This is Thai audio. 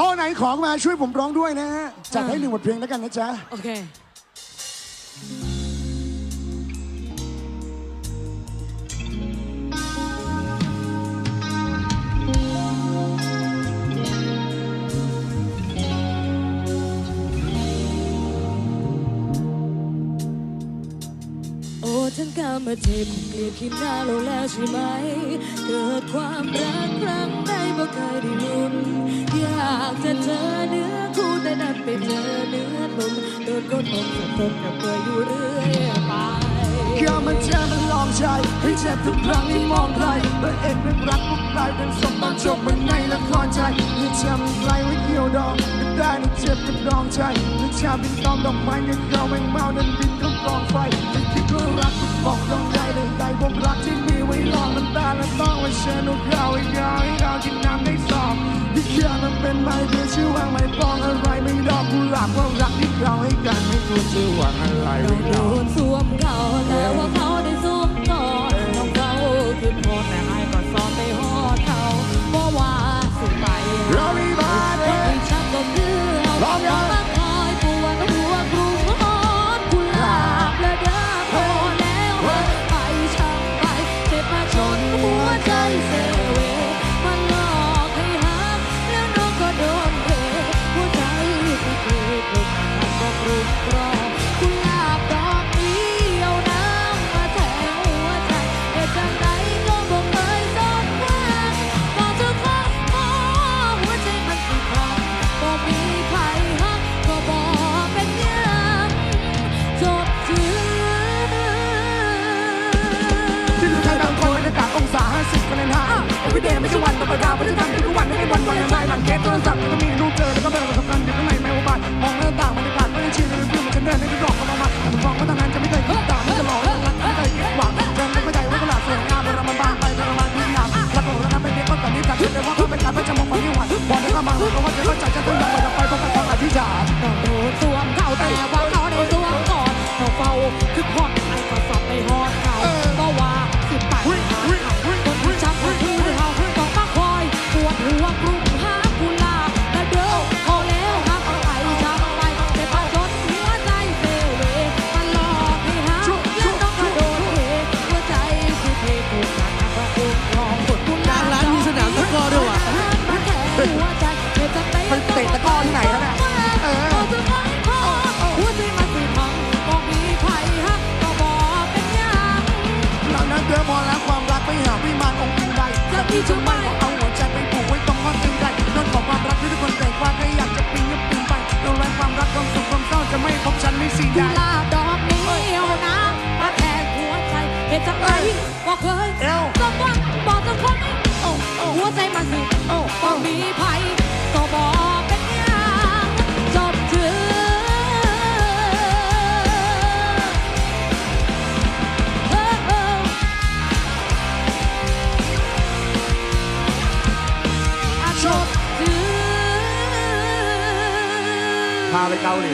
โต๊ะไหนของมาช่วยผมร้องด้วยนะฮะจัดให้หนึ่งบทเพลงแล้วกันนะจ๊ะ โอเค โอ้ฉันกำมาเจ็บเกลียดขี้หน้าเราแล้วใช่ไหม เกิดความรักครั้งใดบ่เคยได้ลุ้นากจะเจอเนื้อคู่แต่ดันไปเจอเนื้อนุ่มโดนกดลงสะทนกับเบื่ออยู่เรื่อยไปแค่มันเจอมันลองใจให้เจ็บทุกครั้งที่มองใครพระเอกเป็นรักพวกกลายเป็นสมบัตอนจบมันในละครใจยิ่งจำใครไว้เกี่ยวดองไม่ได้นี่เจ็บกับดองใจหรือชาบินตอมดอกไม้เงินเราแมงเมาเดินบินเข้ากองไฟไม่คิดว่ารักทุกบอกดอง เป็นไม้เพื่อชื่อว่าไม่ปองอะไรไม่ดอกกุหลาบความรักที่เราให้กันไม่ควรจะหวังอะไรเราไม่ดอกนสวม ห้าเอวิเดไม่ใช่วันธรรมดาเพราะฉันทำทุกวันไม่ได้วันวันยังไงหลังเกตโทรศัพท์ก็มีรูปเจอแล้วก็เบอร์สำคัญอยู่ข้างในไม่ว่าบ้านมองหน้าต่างบรรยากาศไม่ได้ชินเลยเพื่อนมันจะเดินไม่ได้หลอกก็มามาผมมองว่าทางนั้นจะไม่เคยคิดต่างไม่จะหลอกรักไม่เคยคิดหวังเดินไม่เข้าใจว่าตลาดสวยงามเรามันบางไปเรามันดีงามรักของเราเป็นเด็กก็แต่นี้จัดเลยว่าเขาเป็นการไม่จำมองความที่หวานพอได้เข้ามาเขาว่า ใดจะ อะจบ